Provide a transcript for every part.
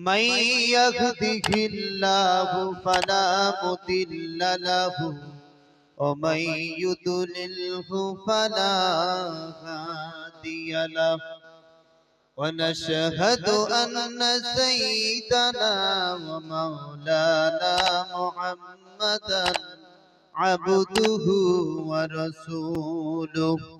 من يهده الله فلا مضل له ومن يضلله فلا هادي له ونشهد أن سيدنا ومولانا محمدا عبده ورسوله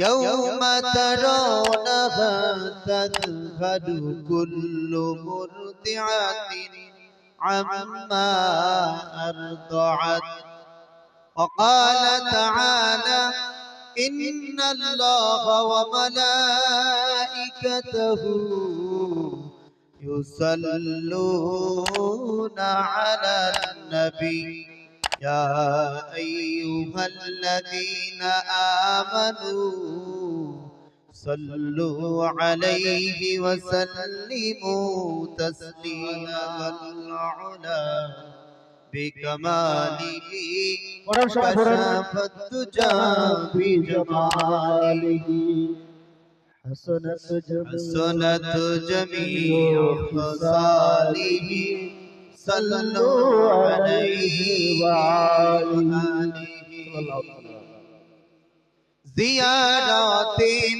يوم ترونها تذهل كل مرضعة عما أرضعت. وقال تعالى إن الله وملائكته يصلون على النبي. يا أيها الذين آمنوا صلوا عليه وسلموا تسليما العلا بكماله كشف الدجى بجماله. حسنت جميع خصاله. सल्लल्लाहु अलैहि वसल्लम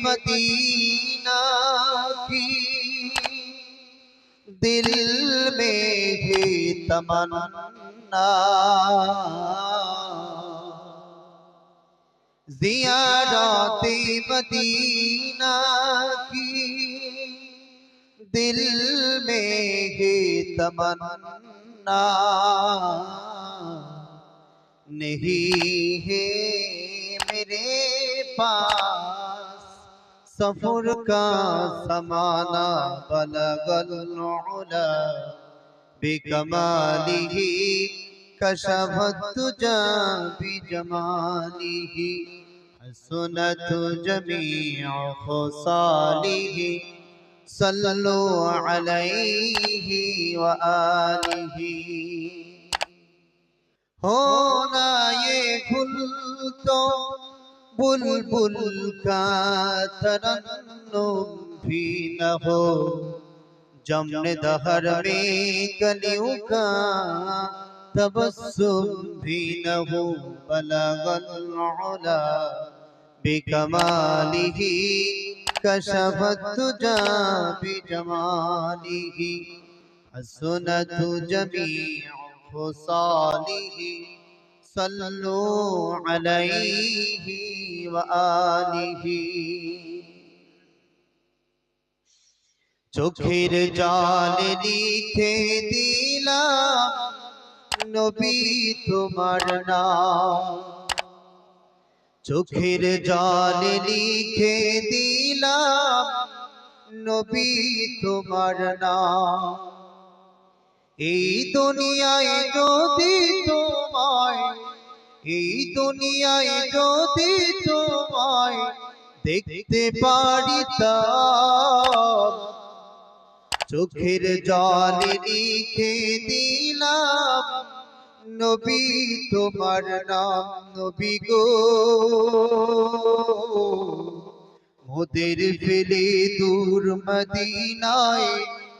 मदीना की दिल में है तमन्ना जियारत मदीना की दिल में है तमन्ना करना नहीं है मेरे पास। सफ़र का समाना बल बलो निकमाली कशभत भी जमाली हसनत जमी ही। صلوا عليه وآله. ہونا یہ پھول تو بلبل کا ترنم بھی نہ ہو۔ جمن دہر میں کلیوں کا تبسم بھی نہ ہو۔ بلغ العلا بکمالہ कशवतुजा बिजमालिः हसनतु जमीउ फुसालिः सल्लु अलैहि व आलिहि চোখের জল লিখে দিলাম নবী তোমার নাম চোখের জল লিখে দিলাম, নবী তোমার নাম। এই দুনিয়ায় যদি তোমায়, এই দুনিয়ায় যদি তোমায় দেখতে পারিতাম, চোখের জল লিখে দিলাম নবী, তোমার নাম নবী গো। মোদের ফেলে দূর মদিনায়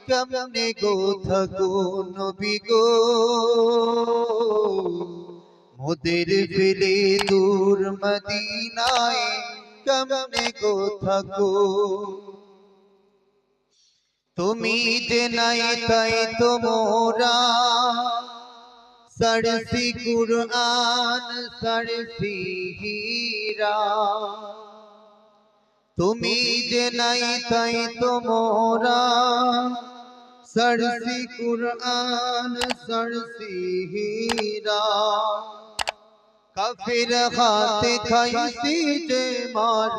কেমনে গো থাকো নবী গো? মোদের ফেলে দূর মদিনায় কেমনে গো থাকো? তুমি যে নাই তাই তো সরসি কুরআন, সরসি হীরা। তুমি যে নাই তাই তো মোরা। সরসি কুরআন, সরসি হীরা। কাফির হাতে খাইছি যে মার,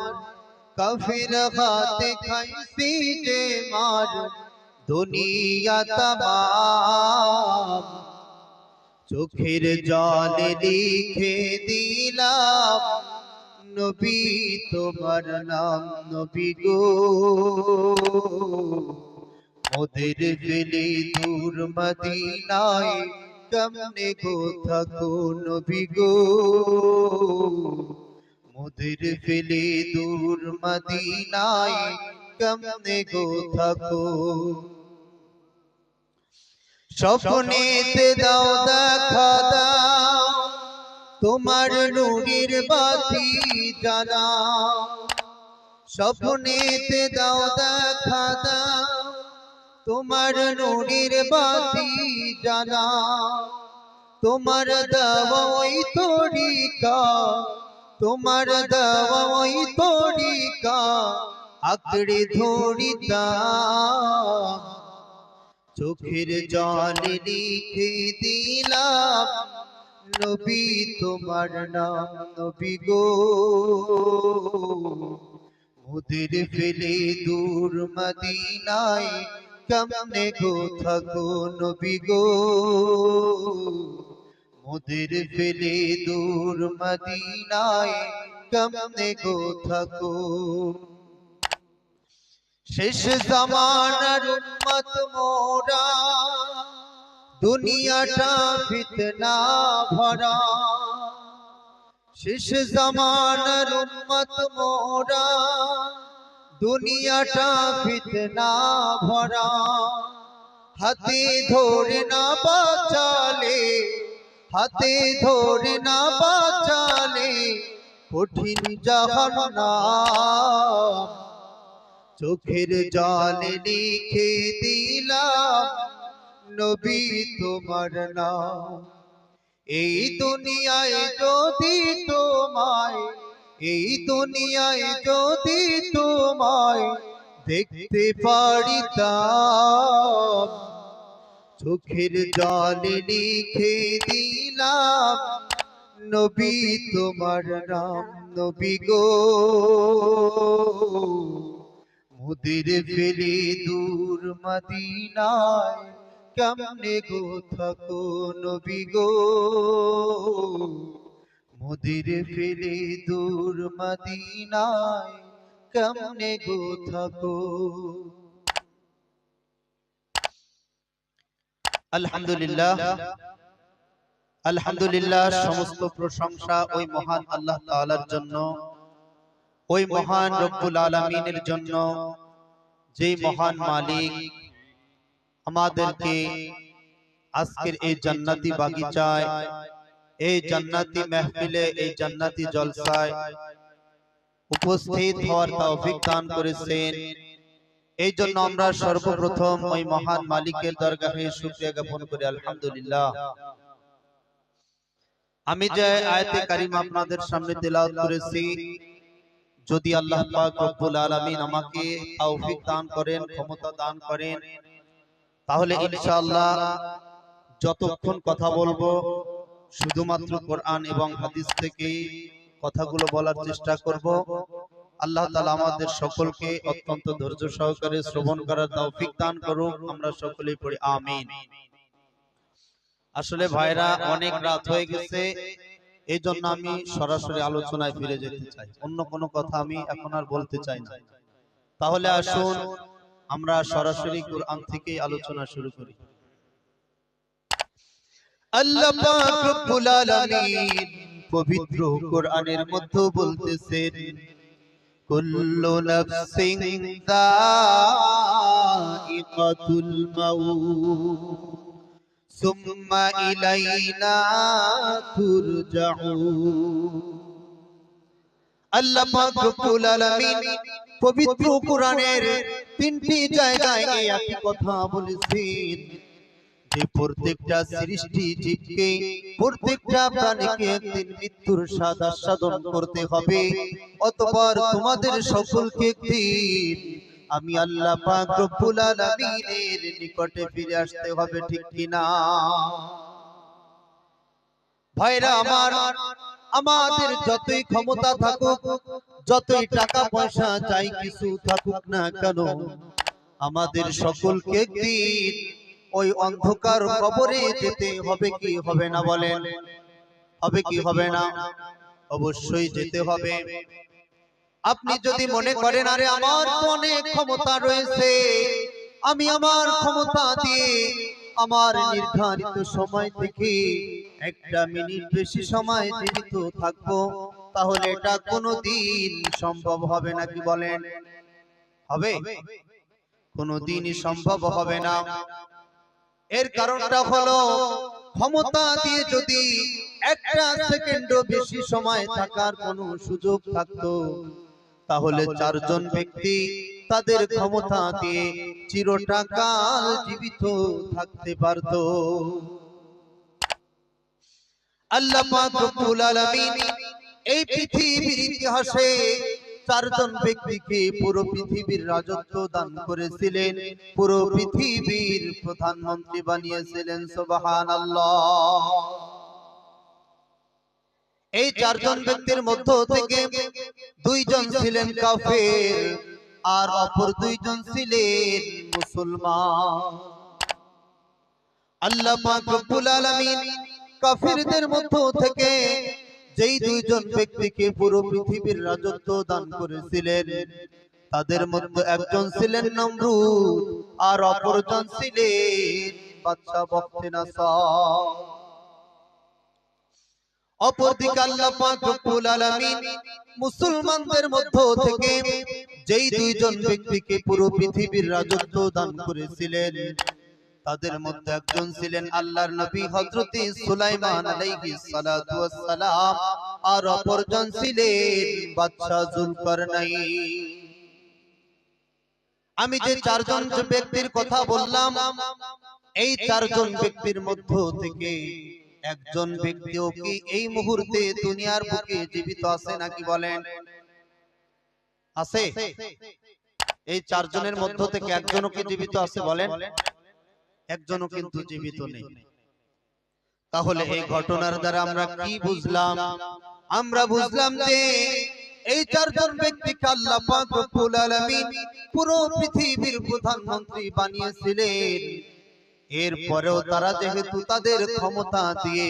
কাফির হাতে খাইছি যে মার। দুনিয়া তামাম চোখের জলে লিখে দিলাম, নবী তোমার নাম নবী গো। মোদের ফেলে দূর মদিনায় কেমনে গো থাকো নবী গো। মোদের ফেলে দূর মদিনায় কেমনে গো থাকো স্বপ্নেতে দাও, দেখা দাও, তোমার নুরির বাতি জানা স্বপ্নেতে দাও, দেখা দাও, তোমার নুরির বাতি জানা তোমার দেওয়া ওই তরিকা, তোমার দেওয়া ওই তরিকা, আঁকড়ে ধরিতাম। চোখের জল লিখে দিলাম, নবী তোমার নাম, নবী গো। মুদির ফেলে দূর মদিনায় কেমনে গো থাকো, নবী গো? মুদির ফেলে দূর মদিনায় কেমনে গো থাকো? শেষ জামানার উম্মত মোরা। দুনিয়াটা ফিতনা ভরা। শেষ জামানার উম্মত মোরা। দুনিয়াটা ফিতনা ভরা। হাতে ধরে না বাঁচালে, হাতে ধরে না বাঁচালে কঠিন জাহান্নাম। চোখের জলে লিখে দিলাম, নবী তোমার নাম। এই দুনিয়ায় যদি তোমায়, এই দুনিয়ায় যদি তোমায় দেখতে পারিতাম, চোখের জলে লিখে দিলাম, নবী তোমার নাম, নবী গো। মুদির ফেলে দূর মদিনায় কেমনে গো থাকো নবী গো? মুদির ফেলে দূর মদিনায় কেমনে গো থাকো? আলহামদুলিল্লাহ। আলহামদুলিল্লাহ, সমস্ত প্রশংসা ওই মহান আল্লাহ তাআলার জন্য, ওই মহান রব্বুল আলমিনের জন্য যে মহান মালিক আমাদেরকে আজকের এই জান্নাতি বাগিচায় এই জান্নাতি মেহফিলে এই জান্নাতি জলসায় উপস্থিত হওয়ার তৌফিক দান করেছেন। এই জন্য আমরা সর্বপ্রথম ওই মহান মালিকের দরগাহে শুকরিয়া জ্ঞাপন করি আলহামদুলিল্লাহ। আমি যে আয়াতে কারিমা আপনাদের সামনে তেলাওয়াত করেছি যদি আল্লাহ পাক রব্বুল আলামিন আমাকে তৌফিক দান করেন, ক্ষমতা দান করেন, তাহলে ইনশাআল্লাহ যতক্ষণ কথা বলব, শুধুমাত্র কোরআন এবং হাদিস থেকে কথাগুলো বলার চেষ্টা করব। আল্লাহ তাআলা আমাদের সকলকে অত্যন্ত ধৈর্য সহকারে শ্রবণ করার তৌফিক দান করুক, আমরা সকলেই পড়ি, আমিন। আসলে ভাইরা, অনেক রাত হয়ে গেছে। এই জন্য আমি সরাসরি আলোচনায় ফিরে যেতে চাই। অন্য কোনো কথা আমি এখন আর বলতে চাই না। তাহলে আসুন আমরা সরাসরি কোরআন থেকে আলোচনা শুরু করি। আল্লাহ পাক রব্বুল আলামিন পবিত্র কোরআনের মধ্যে বলতেছেন কুল্লু নাফসিন যায়িকাতুল মাউত। সুম্মা ইলাইনা তুরজাউন আল্লাহ আলামিন পবিত্র কোরআনের তিনটি জায়গায় একই কথা বলেছেন যে প্রত্যেকটা সৃষ্টি জীবকে, প্রত্যেকটা প্রাণীকে একদিন মৃত্যুর স্বাদ আস্বাদন করতে হবে, অতঃপর তোমাদের সকলকে একদিন আমি আল্লাহ পাক রব্বুল আলামিনের নিকটে ফিরে আসতে হবে, ঠিক কিনা? ভাইরা আমার, আমাদের যতই ক্ষমতা থাকুক, যতই টাকা পয়সা চাই কিছু থাকুক না কেন, আমাদের সকলকে একদিন ওই অন্ধকার কবরে যেতে হবে কি হবে না বলেন? হবে কি হবে না? অবশ্যই যেতে হবে। আপনি যদি মনে করেন আরে আমার অনেক ক্ষমতা রয়েছে আমি আমার ক্ষমতা দিয়ে আমার নির্ধারিত সময় থেকে একটা মিনিট বেশি সময় জীবিত থাকব তাহলে এটা কোনোদিন সম্ভব হবে না কি বলেন? হবে? কোনোদিনই সম্ভব হবে না। এর কারণটা হলো ক্ষমতা দিয়ে যদি একটা সেকেন্ডও বেশি সময় থাকার কোনো সুযোগ থাকতো তাহলে চারজন ব্যক্তি তাদের ক্ষমতা দিয়ে চিরটাকাল জীবিত থাকতে পারত। আল্লাহ এই পৃথিবীর ইতিহাসে চারজন ব্যক্তিকে পুরো পৃথিবীর রাজত্ব দান করেছিলেন পুরো পৃথিবীর প্রধানমন্ত্রী বানিয়েছিলেন সুবহানাল্লাহ। এই চারজন ব্যক্তির মধ্য থেকে দুইজন ছিলেন কাফের আর অপর দুইজন ছিলেন মুসলমান। আল্লাহ পাক রব্বুল আলামিন কাফিরদের মধ্য থেকে যেই দুইজন ব্যক্তিকে পুরো পৃথিবীর রাজত্ব দান করেছিলেন। তাদের মধ্যে একজন ছিলেন নমরুদ আর অপরজন ছিলেন বাদশা বখতে নাসার। অপরদিকে আল্লাহ পাক রব্বুল আলামিন মুসলমানদের মধ্য থেকে যেই দুইজন ব্যক্তিকে পুরো পৃথিবীর রাজত্ব দান করেছিলেন, তাদের মধ্যে একজন ছিলেন আল্লাহর নবী সুলাইমান আলাইহিস সালাতু আর অপরজন ছিলেন বাদশা আমি যে চারজন ব্যক্তির কথা বললাম, এই চারজন ব্যক্তির মধ্য থেকে একজন ব্যক্তিও কি এই মুহূর্তে দুনিয়ার বুকে জীবিত আছে নাকি বলেন? আছে। এই চারজনের মধ্য থেকে একজনও কি জীবিত আছে বলেন? একজনও কিন্তু জীবিত নেই। তাহলে এই ঘটনার দ্বারা আমরা কি বুঝলাম? আমরা বুঝলাম যে এই চারজন ব্যক্তিকে আল্লাহ পাক রব্বুল আলামিন পুরো পৃথিবীর প্রধানমন্ত্রী বানিয়েছিলেন। এরপরেও তারা যেহেতু তাদের ক্ষমতা দিয়ে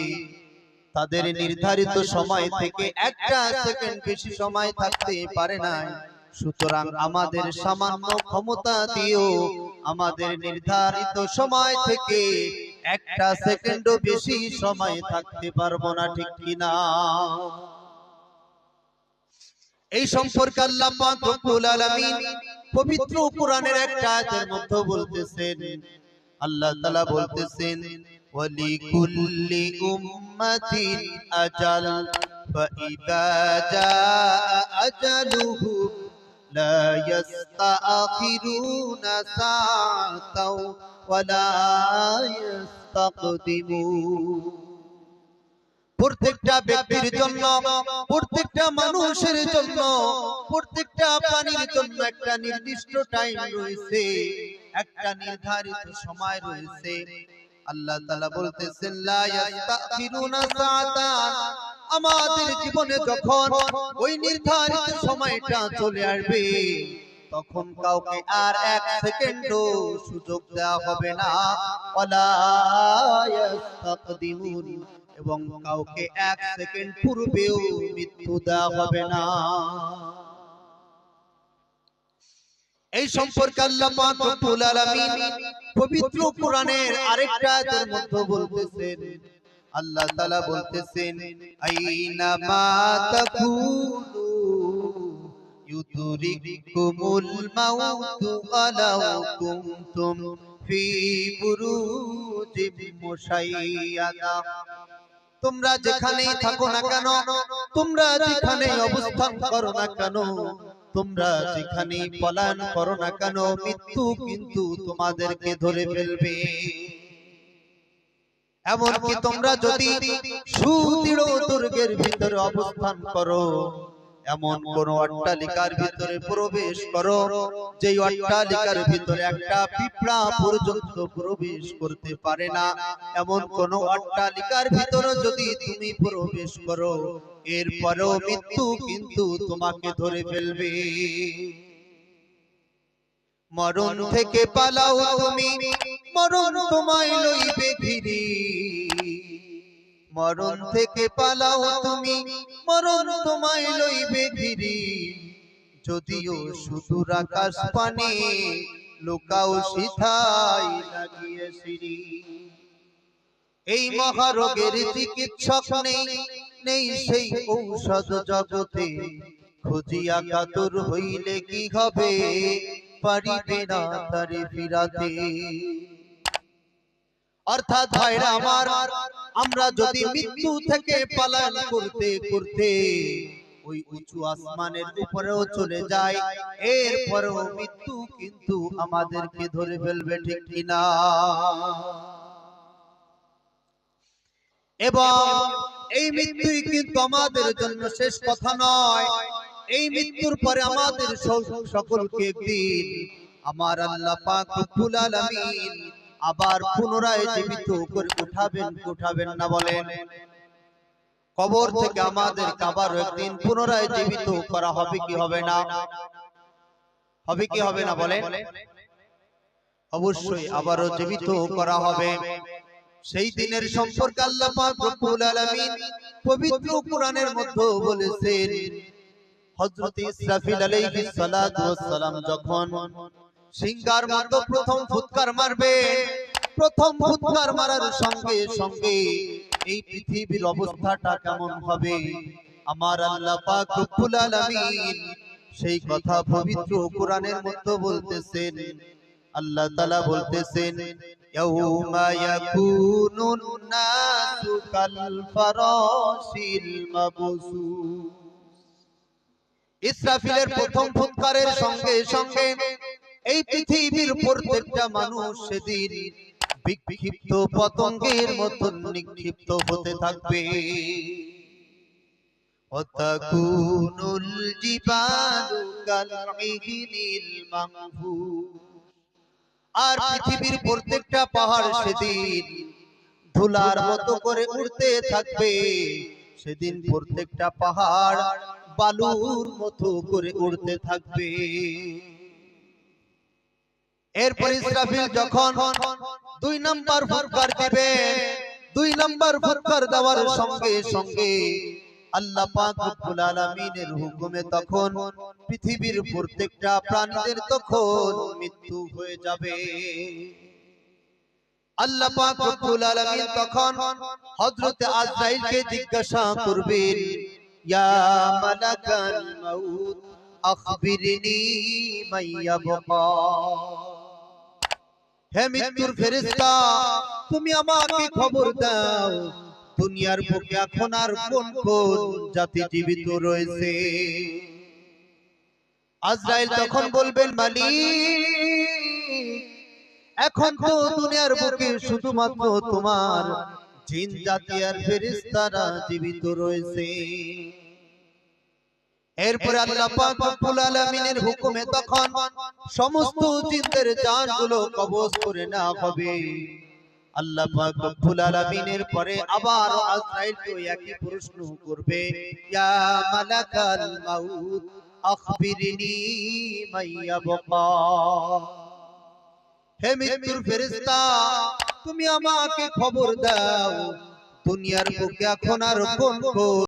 তাদের নির্ধারিত সময় থেকে একটা সেকেন্ড বেশি সময় থাকতে পারে না সুতরাং আমাদের সামান্য ক্ষমতা দিয়েও আমাদের নির্ধারিত সময় থেকে একটা সেকেন্ডও বেশি সময় থাকতে পারব না, ঠিক কিনা? এই সম্পর্কে আল্লাহ পাক রব্বুল আলামিন পবিত্র কোরআনের একটা আয়াতের মধ্যে বলতেছেন আল্লাহ তাআলা বলতেছেন ওয়ালি কুল্লি উম্মাতিন আজাল فإذا جاء أجلهم لا يستأخرون ساعة ولا يستقدمون প্রত্যেকটা ব্যক্তির জন্য প্রত্যেকটা মানুষের জন্য প্রত্যেকটা প্রাণীর জন্য একটা নির্দিষ্ট টাইম রয়েছে একটা নির্ধারিত সময় রয়েছে। আল্লাহ তাআলা বলতেছেন লা ইস্তাখিরুনা সাআতান। আমাদের জীবনে যখন ওই নির্ধারিত সময়টা চলে আসবে তখন কাউকে আর এক সেকেন্ডও সুযোগ দেওয়া হবে না। ওয়ালা ইস্তাকদিমুন এবং কাউকে এক সেকেন্ড পূর্বেও মৃত্যু দেওয়া হবে না। এই সম্পর্কে পবিত্র কোরআনের আরেকটা আয়াতের মধ্যে বলতেছেন। আল্লাহ তাআলা বলতেছেন, আইনা মা তাকুনু ইউদরিকুমুল মাউতু আলাউ কুনতুম ফি বুরুজিম মুশাইয়াদা। তোমরা যেখানেই থাকো না কেন তোমরা যেখানেই অবস্থান করো না কেন তোমরা যেখানেই পলায়ন করো না কেন মৃত্যু কিন্তু তোমাদেরকে ধরে ফেলবে। এমনকি তোমরা যদি সুদৃঢ় দুর্গের ভিতরে অবস্থান করো এমন কোন অট্টালিকার ভিতরে প্রবেশ করো। যে অট্টালিকার ভিতরে একটা পিঁপড়া পর্যন্ত প্রবেশ করতে পারে না। এমন কোন অট্টালিকার ভিতরে যদি তুমি প্রবেশ করো এরপরেও মৃত্যু কিন্তু তোমাকে ধরে ফেলবে। মরণ থেকে পালাও তুমি। মরণ তোমায় লইবে ঘিরি মরণ থেকে পালাও তুমি। মরণ তোমায় লইবে ঘিরি যদিও সুদূর আকাশ পানে লুকাও সিথাই লাগিয়ে এই মহারোগের চিকিৎসক নেই নেই সেই ঔষধ জগতে। খুঁজিয়া কাতর হইলে কি হবে, পারিবে না তারে ফিরাতে। অর্থাৎ ভাইরা আমার আমরা যদি মৃত্যু থেকে পালায়ন করতে করতে ওই উঁচু আসমানের উপরেও চলে যায় এরপরেও মৃত্যু কিন্তু আমাদেরকে ধরে ফেলবে ঠিক কিনা। এবং এই মৃত্যুই কিন্তু আমাদের জন্য শেষ কথা নয়। এই মৃত্যুর পরে আমাদের সক- সকলকে একদিন আমার আল্লাহ পাক রব্বুল আলামিন আবার পুনরায় জীবিত করে উঠাবেন উঠাবেন না বলেন। কবর থেকে আমাদের আবার একদিন পুনরায় জীবিত করা হবে কি হবে না? হবে কি হবে না বলেন? অবশ্যই আবারও জীবিত করা হবে। সেই দিনের সম্পর্কে আল্লাহ পাক রব্বুল আলামিন পবিত্র কোরআনের মধ্যে বলেছেন, হযরত ইসরাফিল আলাইহিস সালাতু ওয়াস সালাম যখন সিংহার মতো প্রথম ফুৎকার মারবে। প্রথম ফুৎকার মারার সঙ্গে সঙ্গে এই পৃথিবীর অবস্থাটা কেমন হবে? আমার আল্লাহ পাক রব্বুল আলামিন সেই কথা পবিত্র কোরআনের মধ্যে বলতেছেন। আল্লাহ তাআলা বলতেছেন ইয়াউমা ইয়াকুনুন নাসু কাল ফারাশিল মাবসুস। ইসরাফিলের প্রথম ফুৎকারের সঙ্গে সঙ্গে এই পৃথিবীর প্রত্যেকটা মানুষ সেদিন বিক্ষিপ্ত পতঙ্গের মতন নিক্ষিপ্ত হতে থাকবে। আর পৃথিবীর প্রত্যেকটা পাহাড় সেদিন ধুলার মতো করে উড়তে থাকবে। সেদিন প্রত্যেকটা পাহাড় বালুর মতো করে উড়তে থাকবে। এরপর ইসরাফিল যখন দুই নাম্বার ফুৎকার দিবে দুই নাম্বার ফুৎকার দেওয়ার সঙ্গে সঙ্গে আল্লাহ পাক রব্বুল আলামিনের হুকুমে তখন পৃথিবীর প্রত্যেকটা প্রাণীদের তখন মৃত্যু হয়ে যাবে। আল্লাহ পাক রব্বুল আলামিন তখন হযরত আজরাইলকে জিজ্ঞাসা করবেন ইয়া মালাকাল মাউত আখবিরনি মাইয়াবকা? হে মৃত্যুর ফেরেশতা তুমি আমাকে খবর দাও। দুনিয়ার বুকে এখন আর কোন কোন জাতি জীবিত রয়েছে? আজরাইল তখন বলবেন মালিক এখন তো দুনিয়ার বুকে শুধুমাত্র তোমার জিন জাতি আর ফেরেশতারা জীবিত রয়েছে। এরপরে আল্লাহ পাক রব্বুল আলামিনের হুকুমে তখন সমস্ত জিনদের জানগুলো কবজ করে নেওয়া হবে। আল্লাহ পাক রব্বুল আলামিনের পরে আবার আজরাইলকে ওই একই প্রশ্ন করবে। ইয়া মালাকাল মাউত আখবিরনি মাইয়াবকা হে মৃত্যুর ফেরেশতা তুমি আমাকে খবর দাও। দুনিয়ার বুকে এখন আর কোন কোন